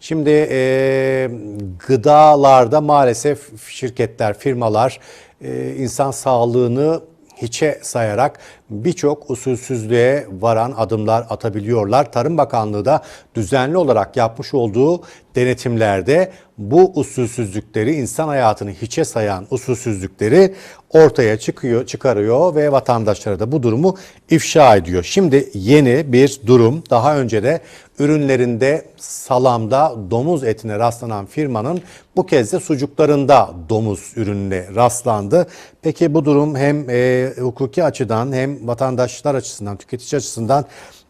Şimdi e, gıdalarda maalesef şirketler, firmalar e, insan sağlığını hiçe sayarak birçok usulsüzlüğe varan adımlar atabiliyorlar. Tarım Bakanlığı da düzenli olarak yapmış olduğu denetimlerde bu usulsüzlükleri, insan hayatını hiçe sayan usulsüzlükleri ortaya çıkıyor, çıkarıyor ve vatandaşlara da bu durumu ifşa ediyor. Şimdi yeni bir durum daha önce de ürünlerinde salamda domuz etine rastlanan firmanın bu kez de sucuklarında domuz ürününe rastlandı. Peki bu durum hem e, hukuki açıdan hem vatandaşlar açısından, tüketici açısından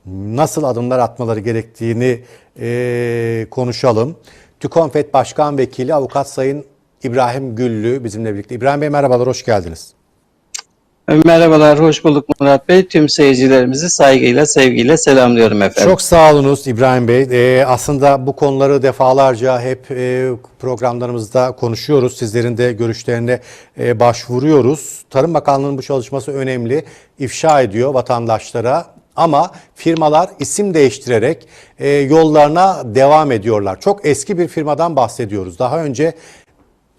nasıl adımlar atmaları gerektiğini e, konuşalım. TÜKONFET Başkan Vekili Avukat Sayın İbrahim Güllü bizimle birlikte. İbrahim Bey merhabalar, hoş geldiniz. Merhabalar, hoş bulduk Murat Bey. Tüm seyircilerimizi saygıyla, sevgiyle selamlıyorum efendim. Çok sağ olunuz İbrahim Bey. Ee, aslında bu konuları defalarca hep e, programlarımızda konuşuyoruz. Sizlerin de görüşlerine e, başvuruyoruz. Tarım Bakanlığı'nın bu çalışması önemli. İfşa ediyor vatandaşlara. Ama firmalar isim değiştirerek e, yollarına devam ediyorlar. Çok eski bir firmadan bahsediyoruz. Daha önce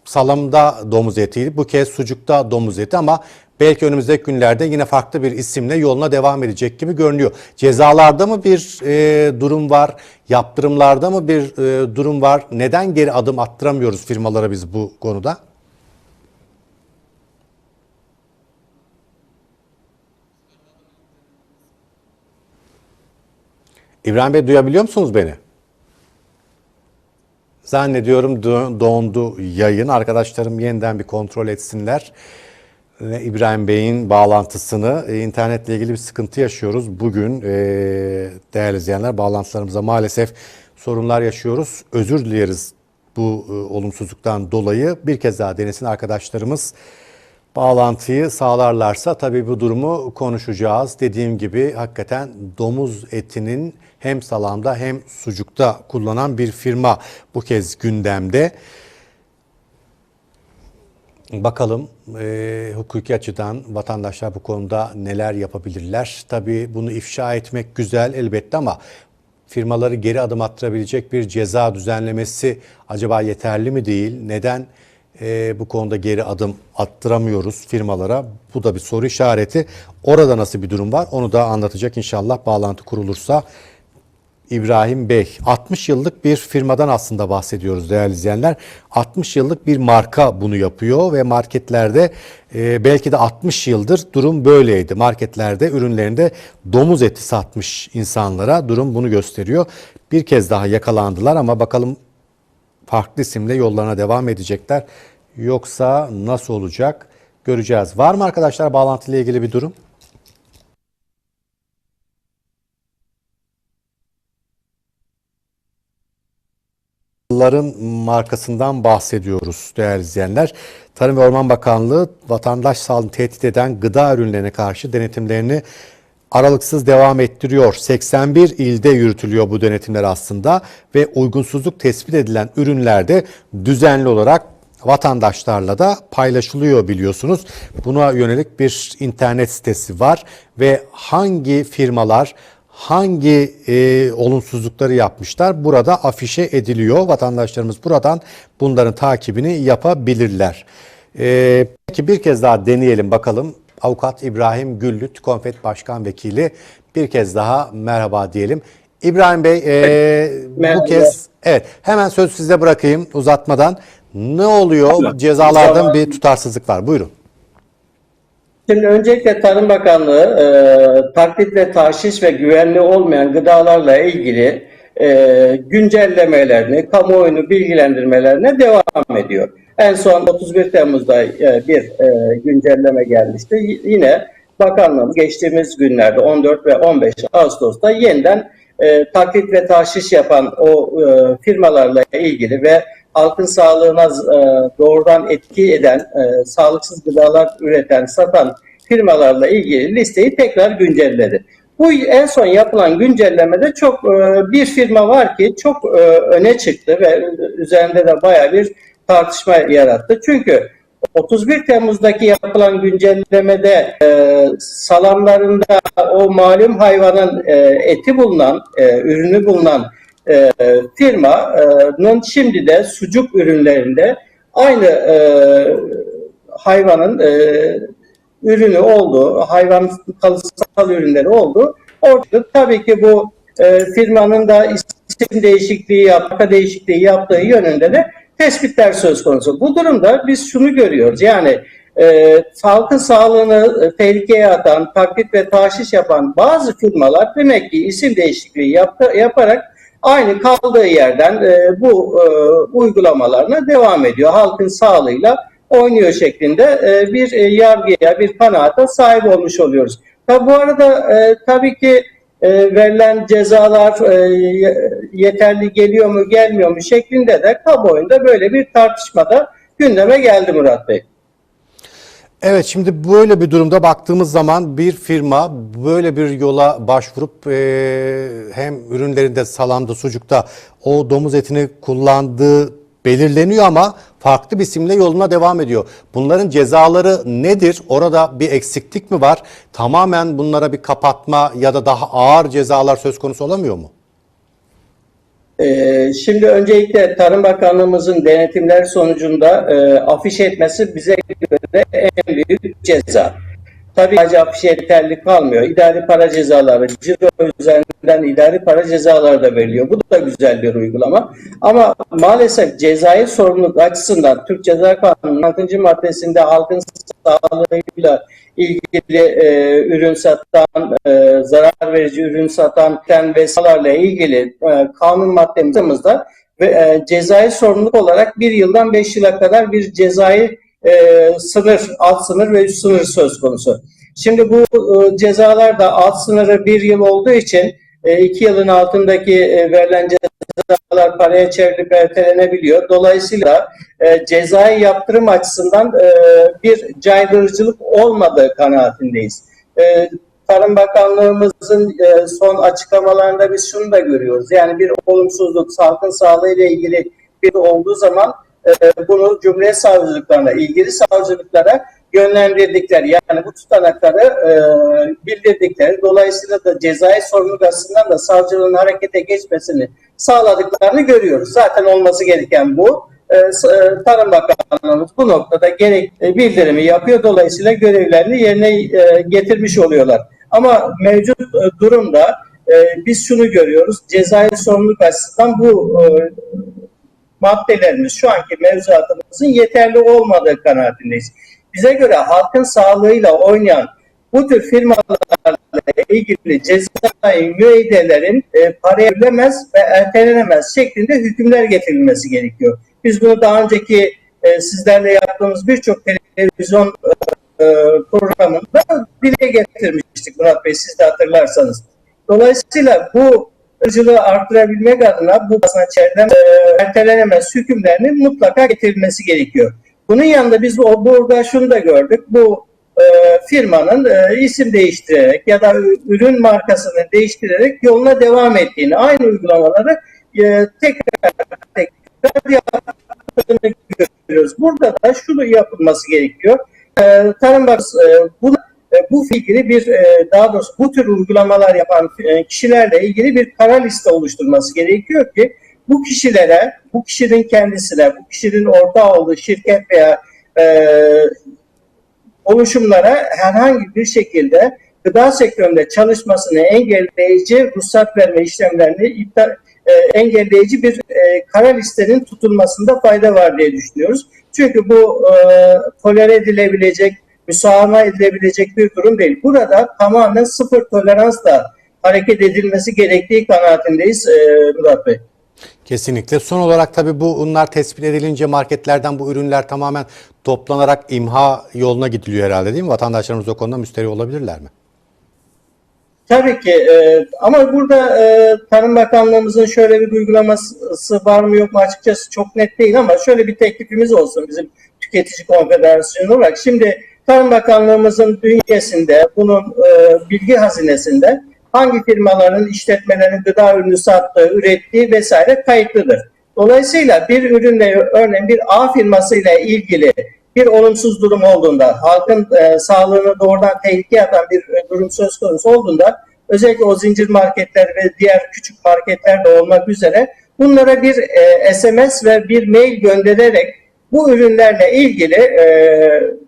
salamda domuz etiydi. Bu kez sucukta domuz eti ama belki önümüzdeki günlerde yine farklı bir isimle yoluna devam edecek gibi görünüyor. Cezalarda mı bir e, durum var? Yaptırımlarda mı bir e, durum var? Neden geri adım attıramıyoruz firmalara biz bu konuda? İbrahim Bey duyabiliyor musunuz beni? Zannediyorum dondu yayın. Arkadaşlarım yeniden bir kontrol etsinler. İbrahim Bey'in bağlantısını, e, internetle ilgili bir sıkıntı yaşıyoruz. Bugün e, değerli izleyenler bağlantılarımıza maalesef sorunlar yaşıyoruz. Özür dileriz bu e, olumsuzluktan dolayı. Bir kez daha denesin arkadaşlarımız bağlantıyı sağlarlarsa tabii bu durumu konuşacağız. Dediğim gibi hakikaten domuz etinin hem salamda hem sucukta kullanan bir firma bu kez gündemde. Bakalım e, hukuki açıdan vatandaşlar bu konuda neler yapabilirler? Tabii bunu ifşa etmek güzel elbette ama firmaları geri adım attırabilecek bir ceza düzenlemesi acaba yeterli mi değil? Neden e, bu konuda geri adım attıramıyoruz firmalara? Bu da bir soru işareti. Orada nasıl bir durum var? Onu da anlatacak inşallah bağlantı kurulursa. İbrahim Bey. 60 yıllık bir firmadan aslında bahsediyoruz değerli izleyenler. 60 yıllık bir marka bunu yapıyor ve marketlerde e, belki de 60 yıldır durum böyleydi. Marketlerde ürünlerinde domuz eti satmış insanlara durum bunu gösteriyor. Bir kez daha yakalandılar ama bakalım farklı isimle yollarına devam edecekler. Yoksa nasıl olacak göreceğiz. Var mı arkadaşlar bağlantıyla ilgili bir durum? Yılların markasından bahsediyoruz değerli izleyenler. Tarım ve Orman Bakanlığı vatandaş sağlığını tehdit eden gıda ürünlerine karşı denetimlerini aralıksız devam ettiriyor. 81 ilde yürütülüyor bu denetimler aslında ve uygunsuzluk tespit edilen ürünlerde düzenli olarak vatandaşlarla da paylaşılıyor biliyorsunuz. Buna yönelik bir internet sitesi var ve hangi firmalar hangi e, olumsuzlukları yapmışlar burada afişe ediliyor. Vatandaşlarımız buradan bunların takibini yapabilirler. E, peki bir kez daha deneyelim bakalım. Avukat İbrahim Güllüt, Konfet Başkan Vekili bir kez daha merhaba diyelim. İbrahim Bey e, bu Merhaba. kez evet hemen söz size bırakayım uzatmadan. Ne oluyor? Cezalardan bir tutarsızlık var. Buyurun. Şimdi öncelikle Tarım Bakanlığı e, taklit ve tahşiş ve güvenli olmayan gıdalarla ilgili e, güncellemelerini, kamuoyunu bilgilendirmelerine devam ediyor. En son 31 Temmuz'da e, bir e, güncelleme gelmişti. Yine bakanlığımız geçtiğimiz günlerde 14 ve 15 Ağustos'ta yeniden e, taklit ve tahşiş yapan o e, firmalarla ilgili ve halkın sağlığına e, doğrudan etki eden, e, sağlıksız gıdalar üreten, satan firmalarla ilgili listeyi tekrar güncelledi. Bu en son yapılan güncellemede çok e, bir firma var ki çok e, öne çıktı ve üzerinde de baya bir tartışma yarattı. Çünkü 31 Temmuz'daki yapılan güncellemede e, salamlarında o malum hayvanın e, eti bulunan, e, ürünü bulunan e, firmanın şimdi de sucuk ürünlerinde aynı e, hayvanın e, ürünü olduğu, hayvan kalıtsal ürünleri olduğu ortada. Tabii ki bu e, firmanın da isim değişikliği, yapma değişikliği yaptığı yönünde de tespitler söz konusu. Bu durumda biz şunu görüyoruz. Yani e, halkın sağlığını e, tehlikeye atan, taklit ve taşiş yapan bazı firmalar demek ki isim değişikliği yaptı, yaparak aynı kaldığı yerden e, bu e, uygulamalarına devam ediyor. Halkın sağlığıyla oynuyor şeklinde e, bir e, yargıya, bir kanaata sahip olmuş oluyoruz. Tabi bu arada e, tabii ki e, verilen cezalar e, yeterli geliyor mu gelmiyor mu şeklinde de kamuoyunda böyle bir tartışmada gündeme geldi Murat Bey. Evet şimdi böyle bir durumda baktığımız zaman bir firma böyle bir yola başvurup e, hem ürünlerinde salamda sucukta o domuz etini kullandığı belirleniyor ama farklı bir isimle yoluna devam ediyor. Bunların cezaları nedir? Orada bir eksiklik mi var? Tamamen bunlara bir kapatma ya da daha ağır cezalar söz konusu olamıyor mu? Ee, şimdi öncelikle Tarım Bakanlığımızın denetimler sonucunda e, afiş etmesi bize göre en büyük ceza. Tabii sadece afiş yeterli kalmıyor. İdari para cezaları, ciro üzerinden idari para cezaları da veriliyor. Bu da güzel bir uygulama. Ama maalesef cezai sorumluluk açısından Türk Ceza Kanunu'nun 6. maddesinde halkın sağlığıyla ilgili e, ürün satan, e, zarar verici ürün satan vesairelerle ilgili e, kanun maddemizde ve e, cezai sorumluluk olarak bir yıldan beş yıla kadar bir cezai e, sınır, alt sınır ve üst sınır söz konusu. Şimdi bu e, cezalar da alt sınırı bir yıl olduğu için e, iki yılın altındaki e, verilen cezalar paraya çevrilip ertelenebiliyor. Dolayısıyla e, cezai yaptırım açısından e, bir caydırıcılık olmadığı kanaatindeyiz. E, Tarım Bakanlığımızın e, son açıklamalarında biz şunu da görüyoruz. Yani bir olumsuzluk, halkın sağlığı ile ilgili bir olduğu zaman e, bunu Cumhuriyet Savcılıklarına, ilgili savcılıklara yönlendirdikleri yani bu tutanakları e, bildirdikleri dolayısıyla da cezai sorumluluk açısından da savcılığın harekete geçmesini sağladıklarını görüyoruz. Zaten olması gereken bu. E, e Tarım Bakanlığımız bu noktada gerek e, bildirimi yapıyor. Dolayısıyla görevlerini yerine e, getirmiş oluyorlar. Ama mevcut e, durumda e, biz şunu görüyoruz. Cezai sorumluluk açısından bu e, maddelerimiz şu anki mevzuatımızın yeterli olmadığı kanaatindeyiz. Bize göre halkın sağlığıyla oynayan bu tür firmalarla ilgili cezai müeydelerin e, paraya verilemez ve ertelenemez şeklinde hükümler getirilmesi gerekiyor. Biz bunu daha önceki e, sizlerle yaptığımız birçok televizyon e, programında dile getirmiştik Murat Bey siz de hatırlarsanız. Dolayısıyla bu ırcılığı arttırabilmek adına bu basına çevrem e, ertelenemez hükümlerinin mutlaka getirilmesi gerekiyor. Bunun yanında biz o, burada şunu da gördük. Bu e, firmanın e, isim değiştirerek ya da ürün markasını değiştirerek yoluna devam ettiğini, aynı uygulamaları e, tekrar tekrar yaptığını görüyoruz. Burada da şunu yapılması gerekiyor. E, Tarım Bakanı e, bunu bu ilgili bir e, daha doğrusu bu tür uygulamalar yapan e, kişilerle ilgili bir kara liste oluşturması gerekiyor ki bu kişilere, bu kişinin kendisine, bu kişinin ortağı olduğu şirket veya e, oluşumlara herhangi bir şekilde gıda sektöründe çalışmasını engelleyici ruhsat verme işlemlerini iptal, e, engelleyici bir e, kara listenin tutulmasında fayda var diye düşünüyoruz. Çünkü bu e, tolere edilebilecek, müsamaha edilebilecek bir durum değil. Burada tamamen sıfır toleransla hareket edilmesi gerektiği kanaatindeyiz e, Murat Bey. Kesinlikle. Son olarak tabii bu bunlar tespit edilince marketlerden bu ürünler tamamen toplanarak imha yoluna gidiliyor herhalde değil mi? Vatandaşlarımız o konuda müsteri olabilirler mi? Tabii ki e, ama burada e, Tarım Bakanlığımızın şöyle bir uygulaması var mı yok mu açıkçası çok net değil ama şöyle bir teklifimiz olsun bizim Tüketici Konfederasyonu olarak. Şimdi Tarım Bakanlığımızın bünyesinde bunun e, bilgi hazinesinde hangi firmaların işletmelerin gıda ürünü sattığı, ürettiği vesaire kayıtlıdır. Dolayısıyla bir ürünle örneğin bir A firmasıyla ilgili bir olumsuz durum olduğunda, halkın e, sağlığını doğrudan tehlikeye atan bir durum söz konusu olduğunda özellikle o zincir marketler ve diğer küçük marketler de olmak üzere bunlara bir e, SMS ve bir mail göndererek bu ürünlerle ilgili e,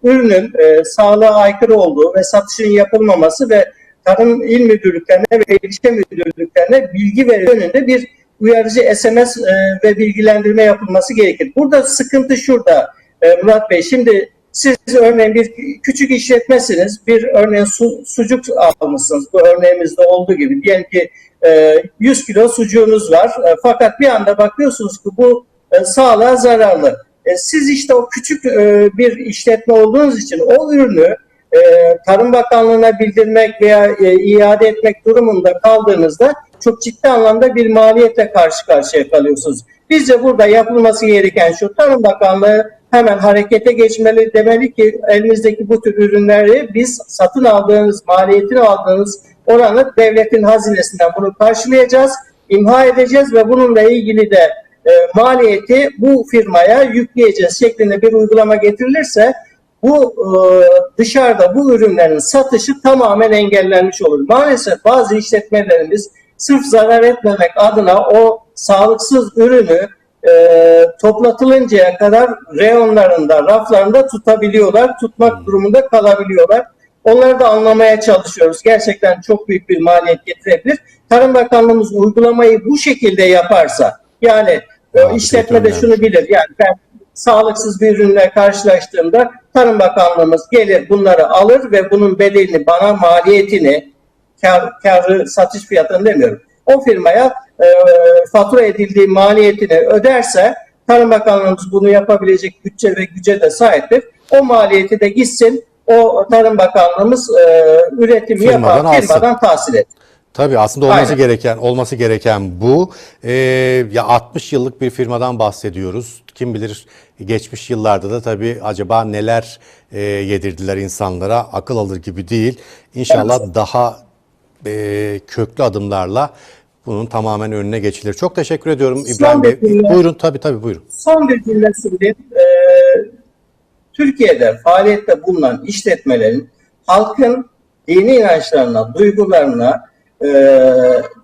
ürünün e, sağlığa aykırı olduğu ve satışın yapılmaması ve Tarım İl Müdürlüklerine ve İlçe Müdürlüklerine bilgi veri yönünde bir uyarıcı SMS e, ve bilgilendirme yapılması gerekir. Burada sıkıntı şurada e, Murat Bey. Şimdi siz örneğin bir küçük işletmesiniz. Bir örneğin su, sucuk almışsınız. Bu örneğimizde olduğu gibi. Diyelim ki e, 100 kilo sucuğunuz var. E, fakat bir anda bakıyorsunuz ki bu e, sağlığa zararlı. E, siz işte o küçük e, bir işletme olduğunuz için o ürünü e, Tarım Bakanlığı'na bildirmek veya iade etmek durumunda kaldığınızda çok ciddi anlamda bir maliyetle karşı karşıya kalıyorsunuz. Bizce burada yapılması gereken şu Tarım Bakanlığı hemen harekete geçmeli demeli ki elimizdeki bu tür ürünleri biz satın aldığınız maliyetini aldığınız oranı devletin hazinesinden bunu karşılayacağız, imha edeceğiz ve bununla ilgili de e, maliyeti bu firmaya yükleyeceğiz şeklinde bir uygulama getirilirse bu e, dışarıda bu ürünlerin satışı tamamen engellenmiş olur. Maalesef bazı işletmelerimiz sırf zarar etmemek adına o sağlıksız ürünü e, toplatılıncaya kadar reyonlarında, raflarında tutabiliyorlar, tutmak durumunda kalabiliyorlar. Onları da anlamaya çalışıyoruz. Gerçekten çok büyük bir maliyet getirebilir. Tarım Bakanlığımız uygulamayı bu şekilde yaparsa, yani Abi, işletme de şunu bilir, yani ben sağlıksız bir ürünle karşılaştığımda Tarım Bakanlığımız gelir bunları alır ve bunun bedelini bana maliyetini kar, karı satış fiyatını demiyorum. O firmaya e, fatura edildiği maliyetini öderse Tarım Bakanlığımız bunu yapabilecek bütçe ve güce de sahiptir. O maliyeti de gitsin o Tarım Bakanlığımız e, üretimi Firmadan alsın. firmadan tahsil et. Tabii aslında olması Aynen. gereken olması gereken bu. Ee, ya 60 yıllık bir firmadan bahsediyoruz. Kim bilir geçmiş yıllarda da tabii acaba neler e, yedirdiler insanlara akıl alır gibi değil. İnşallah Evet. daha e, köklü adımlarla bunun tamamen önüne geçilir. Çok teşekkür ediyorum İbrahim Bey. cümle. Buyurun tabii tabii buyurun. Son bir cümle söyleyeyim. Ee, Türkiye'de faaliyette bulunan işletmelerin halkın dini inançlarına, duygularına e,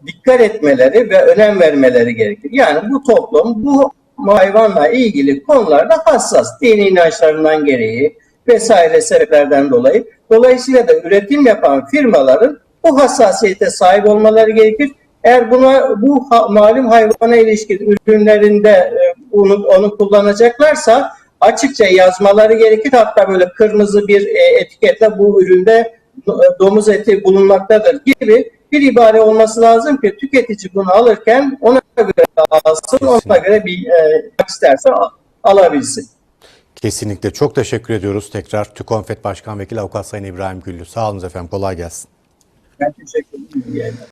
dikkat etmeleri ve önem vermeleri gerekir. Yani bu toplum bu hayvanla ilgili konularda hassas. Dini inançlarından gereği vesaire sebeplerden dolayı. Dolayısıyla da üretim yapan firmaların bu hassasiyete sahip olmaları gerekir. Eğer buna bu ha- malum hayvana ilişkin ürünlerinde e, onu, onu kullanacaklarsa açıkça yazmaları gerekir. Hatta böyle kırmızı bir e, etiketle bu üründe do- domuz eti bulunmaktadır gibi bir ibare olması lazım ki tüketici bunu alırken ona göre alsın, ona göre bir e, isterse al- alabilsin. Kesinlikle çok teşekkür ediyoruz. Tekrar TÜKONFET Başkan Vekili Avukat Sayın İbrahim Güllü. Sağ olun efendim kolay gelsin. Ben teşekkür ederim.